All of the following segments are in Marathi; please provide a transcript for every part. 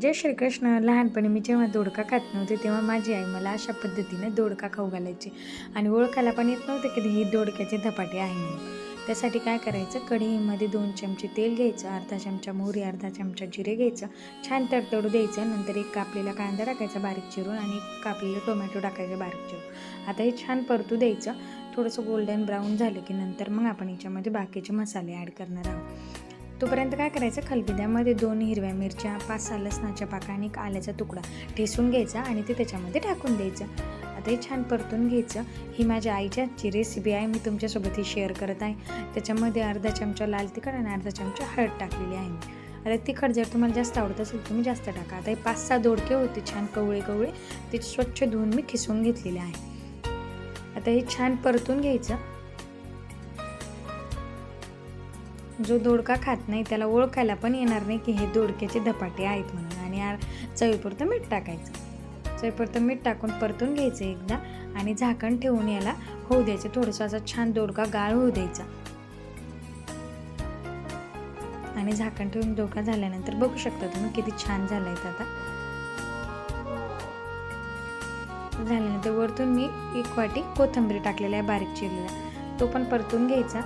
जय श्रीकृष्ण. लहानपणी मी जेव्हा दोडका खात नव्हते तेव्हा माझी आई मला अशा पद्धतीने दोडका खाऊ घालायची. आणि ओळखायला पण येत नव्हतं की ही दोडक्याचे धपाटे आहे म्हणून. त्यासाठी काय करायचं? कढईमध्ये दोन चमचे तेल घ्यायचं अर्धा चमचा मोहरी अर्धा चमचा जिरे घ्यायचं. छान तडतडू द्यायचं नंतर एक कापलेला कांदा टाकायचा बारीक चिरून आणि एक कापलेलं टोमॅटो टाकायचं बारीक चिरून. आता हे छान परतू द्यायचं. थोडंसं गोल्डन ब्राऊन झालं की नंतर मग आपण याच्यामध्ये बाकीचे मसाले ॲड करणार आहोत. तोपर्यंत काय करायचं? खलबिद्यामध्ये दोन हिरव्या मिरच्या पाच सहा लसणाच्या पाका आणि एक आल्याचा तुकडा ठेसून घ्यायचा आणि ते त्याच्यामध्ये टाकून द्यायचं. आता हे छान परतून घ्यायचं. ही माझ्या आईच्या ची रेसिपी आहे. मी तुमच्यासोबत ही शेअर करत आहे. त्याच्यामध्ये अर्धा चमचा लाल तिखट आणि अर्धा चमचा हळद टाकलेली आहे मी. आता तिखट जर तुम्हाला जास्त आवडत असेल तुम्ही जास्त टाका. आता हे पाच सहा दोडके होते छान कवळे कवळे. ते स्वच्छ धुवून मी खिसून घेतलेले आहे. आता हे छान परतून घ्यायचं. जो दोडका खात नाही त्याला ओळखायला पण येणार नाही की हे दोडक्याचे धपाटे आहेत म्हणून. आणि चवीपुरतं मीठ टाकायचं. चवीपुरतं मीठ टाकून परतून घ्यायचं एकदा आणि झाकण ठेवून याला होऊ द्यायचं. थोडंसं असा छान दोडका गाळ होऊ द्यायचा. आणि झाकण ठेवून दोडका झाल्यानंतर बघू शकता तुम्ही किती छान झालं आहे आता. झाल्यानंतर वरतून मी एक वाटी कोथिंबीर टाकलेला आहे बारीक चिरलेला तो पण परतून घ्यायचा.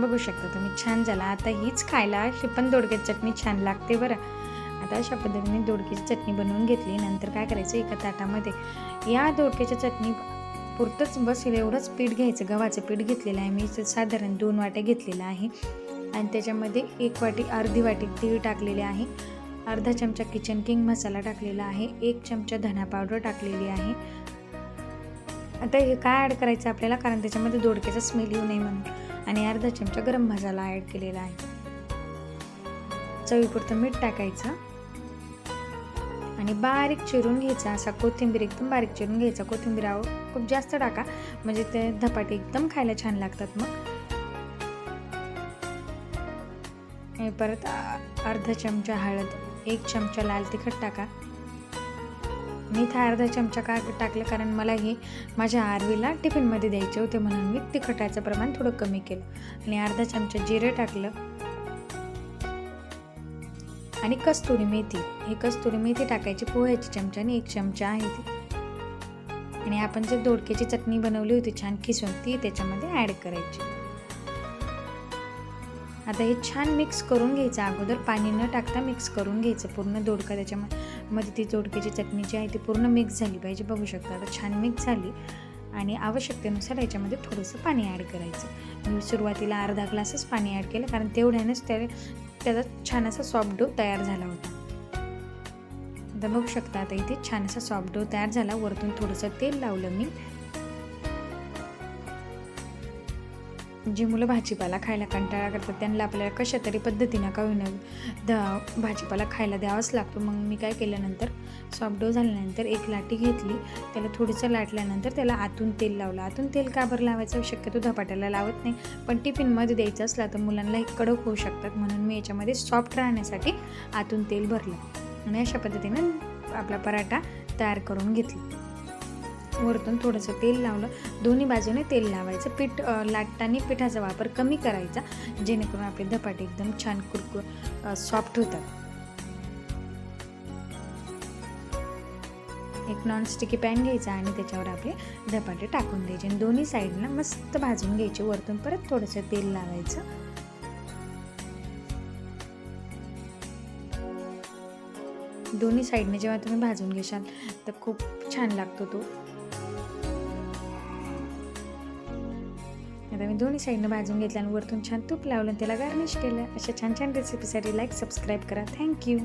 बघू शकता तुम्ही छान झाला. आता हीच खायला ही पण दोडक्याची चटणी छान लागते बरं. आता अशा पद्धतीने दोडक्याची चटणी बनवून घेतली. नंतर काय करायचं एका ताटामध्ये या दोडक्याच्या चटणी पुरतंच बसेल एवढंच पीठ घ्यायचं. गव्हाचं पीठ घेतलेलं आहे मी साधारण दोन वाट्या घेतलेलं आहे. आणि त्याच्यामध्ये एक वाटी अर्धी वाटी तीळ टाकलेले आहे. अर्धा चमचा किचन किंग मसाला टाकलेला आहे. एक चमचा धना पावडर टाकलेली आहे. आता हे काय ॲड करायचं आपल्याला? कारण त्याच्यामध्ये दोडक्याचा स्मेल येऊ नये म्हणून. आणि अर्धा चमचा गरम मसाला ॲड केलेला आहे. चवीपुरतं मीठ टाकायचं. आणि बारीक चिरून घ्यायचा असा कोथिंबीर एकदम बारीक चिरून घ्यायचा. कोथिंबीर खूप जास्त टाका. म्हणजे ते धपाटे एकदम खायला छान लागतात मग. परत अर्धा चमचा हळद एक चमचा लाल तिखट टाका. मी इथं अर्धा चमचा का टाकलं? कारण मला हे माझ्या आरवीला टिफिनमध्ये द्यायचे होते म्हणून मी तिखटाचं प्रमाण थोडं कमी केलं. आणि अर्धा चमचा जिरे टाकलं. आणि कस्तुरी मेथी. ही कस्तुरी मेथी टाकायची पोह्याची चमच्याने एक चमचा आहे ती. आणि आपण जे दोडक्याची चटणी बनवली होती छान खिसून ती त्याच्यामध्ये ॲड करायची. आता हे छान मिक्स करून घ्यायचं. अगोदर पाणी न टाकता मिक्स करून घ्यायचं. पूर्ण दोडका त्याच्यामध्ये. ती जोडकीची चटणी जी आहे ती पूर्ण मिक्स झाली पाहिजे. बघू शकता आता छान मिक्स झाली. आणि आवश्यकतेनुसार याच्यामध्ये थोडंसं पाणी ॲड करायचं. मी सुरुवातीला अर्धा ग्लासच पाणी ॲड केलं कारण तेवढ्यानेच त्या त्याचा छान असा सॉफ्ट डो तयार झाला होता. आता बघू शकता आता इथे छान असा सॉफ्ट डो तयार झाला. वरतून थोडंसं तेल लावलं मी. जी मुलं भाजीपाला खायला कंटाळा करतात त्यांना आपल्याला कशा तरी पद्धतीनं का होईना द भाजीपाला खायला द्यावाच लागतो. मग मी काय केल्यानंतर सॉफ्ट डो झाल्यानंतर एक लाटी घेतली. त्याला थोडंसं लाटल्यानंतर त्याला आतून तेल लावलं. आतून तेल का बरं लावायचं? शक्यतो धपाट्याला लावत नाही. पण टिफिनमध्ये द्यायचं असला तर मुलांना हे कडक होऊ शकतात. म्हणून मी याच्यामध्ये सॉफ्ट राहण्यासाठी आतून तेल भरलं. आणि अशा पद्धतीनं आपला पराठा तयार करून घेतला. वरतून थोडंसं तेल लावलं. दोन्ही बाजूने तेल लावायचं. पीठ लाटताना पिठाचा वापर कमी करायचा जेणेकरून आपले धपाटे एकदम छान कुरकुर सॉफ्ट होतात. एक नॉनस्टिकी पॅन घ्यायचा आणि त्याच्यावर आपले धपाटे टाकून द्यायचे. आणि दोन्ही साईडला मस्त भाजून घ्यायचे. वरतून परत थोडंसं तेल लावायचं. दोन्ही साईडने जेव्हा तुम्ही भाजून घेशाल तर खूप छान लागतो तो. आता मी दोन्ही साईडनं भाजून घेतलं आणि वरतून छान तूप लावलं त्याला गार्निश केलं. अशा छान छान रेसिपीसाठी लाईक सबस्क्राईब करा. Thank you